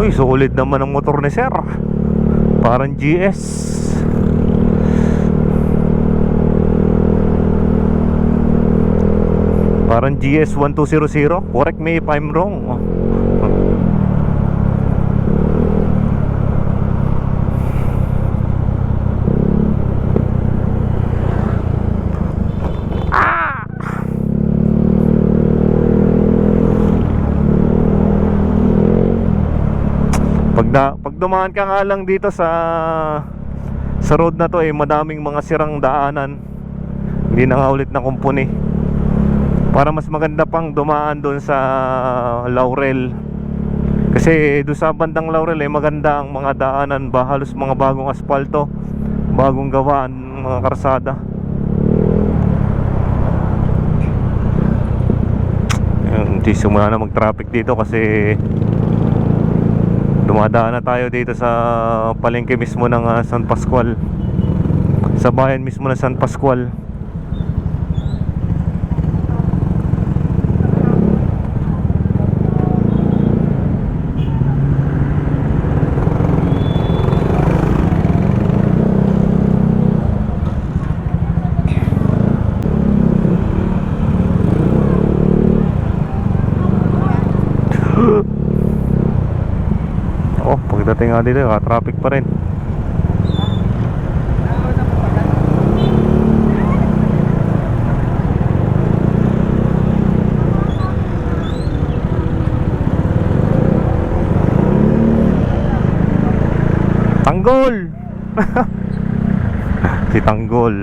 Uy, solid naman ang motor ni Sir. Parang GS. Parang GS 1200. Correct me if I'm wrong. Pag, na, pag dumaan ka nga lang dito sa sa road na to eh madaming mga sirang daanan. Hindi na nga ulit na kumpuni. Para mas maganda pang dumaan doon sa Laurel. Kasi doon sa bandang Laurel eh maganda ang mga daanan ba halos mga bagong asfalto, bagong gawaan mga karsada. Hindi simula na mag-traffic dito kasi Dumadaan na tayo dito sa palengke mismo ng ah, San Pascual. Sa bayan mismo ng San Pascual. Pagdating nga dito, traffic pa rin. Tanggol! si Tanggol.